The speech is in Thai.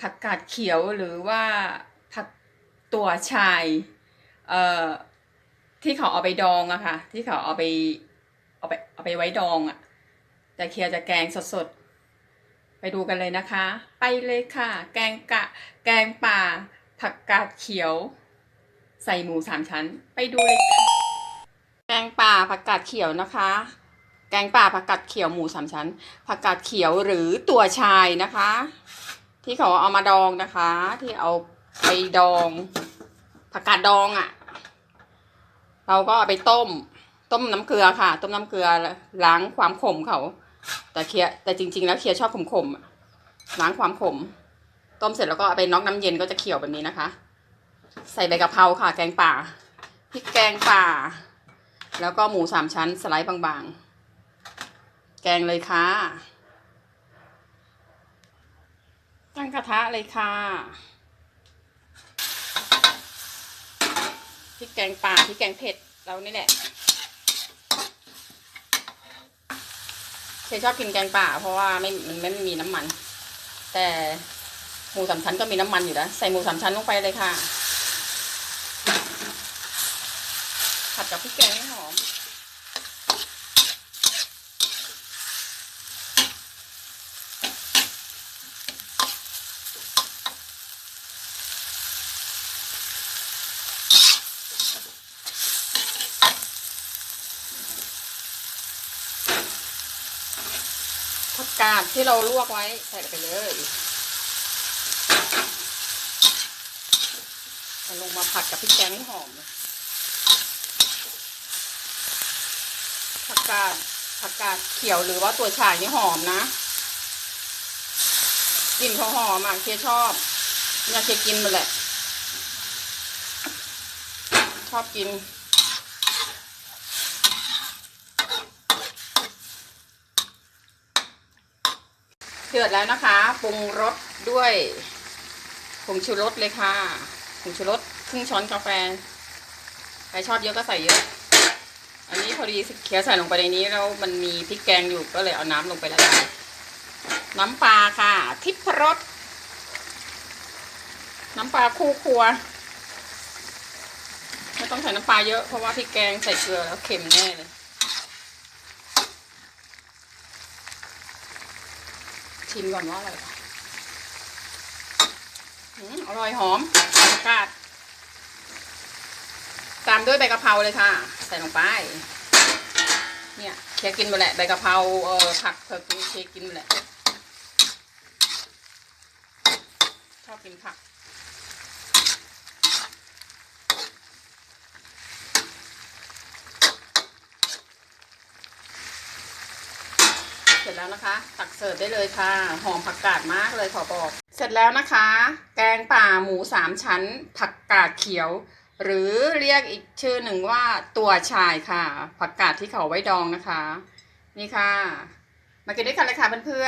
ผักกาดเขียวหรือว่าผักตัวชายเอ่อที่เขาเอาไปดองอะค่ะ ที่เขาเอาไปเอาไปเอาไปไว้ดองอะแต่เคียร์จะแกงสดๆ ไปดูกันเลยนะคะ ไปเลยค่ะ แกงกะ แกงป่า ผักกาดเขียว ใส่หมูสามชั้น ไปดูเลยค่ะแกงป่าผักกาดเขียวนะคะ แกงป่าผักกาดเขียวหมูสามชั้น ผักกาดเขียวหรือตัวชายนะคะ ที่เขาเอามาดองนะคะ ที่เอาไปดองผักกาดดองอะ่ะ เราก็เอาไปต้ม ต้มน้ำเกลือค่ะ ต้มน้ำเกลือล้างความขมเขา แต่เคียแต่จริง ๆ แล้วเคียชอบขมๆอะล้างความขม ต้มเสร็จแล้วก็เอาไปน็อกน้ำเย็นก็จะเขียวแบบนี้นะคะ ใส่ใบกะเพราค่ะ แกงป่าพริกแกงป่า แล้วก็หมูสามชั้นสไลด์บางๆ แกงเลยค่ะ ตั้งกระทะเลยค่ะพริกแกงป่าพริกแกงเผ็ดเรานี่แหละเคยชอบกินแกงป่า เพราะว่าไม่มันไม่มีน้ำมัน แต่หมูสามชั้นก็มีน้ำมันอยู่แล้วใส่หมูสามชั้นลงไปเลยค่ะ ผัดกับพริกแกงให้หอม ผักกาดที่เราลวกไว้ใส่ไปเลยลงมาผัดกับพริกแกงให้หอมผักกาดผักกาดเขียวหรือว่าตัวฉ่ายนี่หอมนะกลิ่นเขาหอมอะเคชอบเนี่ยเคกินหมดแหละ ชอบกิน เดือดแล้วนะคะปรุงรสด้วยผงชูรสเลยค่ะผงชูรสครึ่งช้อนกาแฟใครชอบเยอะก็ใส่เยอะ อันนี้พอดีเคี้ยวใส่ลงไปในนี้แล้วมันมีพริกแกงอยู่ก็เลยเอาน้ำลงไปละลายน้ำปลาค่ะ ทิพรสน้ำปลาคู่ครัวไม่ต้องใส่น้ำปลาเยอะเพราะว่าพริกแกงใส่เกลือแล้วเค็มแน่เลย ชิมก่อนว่าอร่อยอร่อยหอมอากาศตามด้วยใบกะเพราเลยค่ะ ใส่ลงไป เนี่ยเคลียกินหมดแหละใบกะเพราเออผักเธอกเคียกินหมดแหละชอบกินผัก เสร็ จแล้วนะคะ ตักเสิร์ฟได้เลยค่ะ หอมผักกาดมากเลยขอบอก เสร็จแล้วนะคะ แกงป่าหมูสามชั้น ผักกาดเขียว หรือเรียกอีกชื่อหนึ่งว่าตัวชายค่ะ ผักกาดที่เขาไว้ดองนะคะ นี่ค่ะ มากินด้วยกันเลยค่ะเพื่อนๆ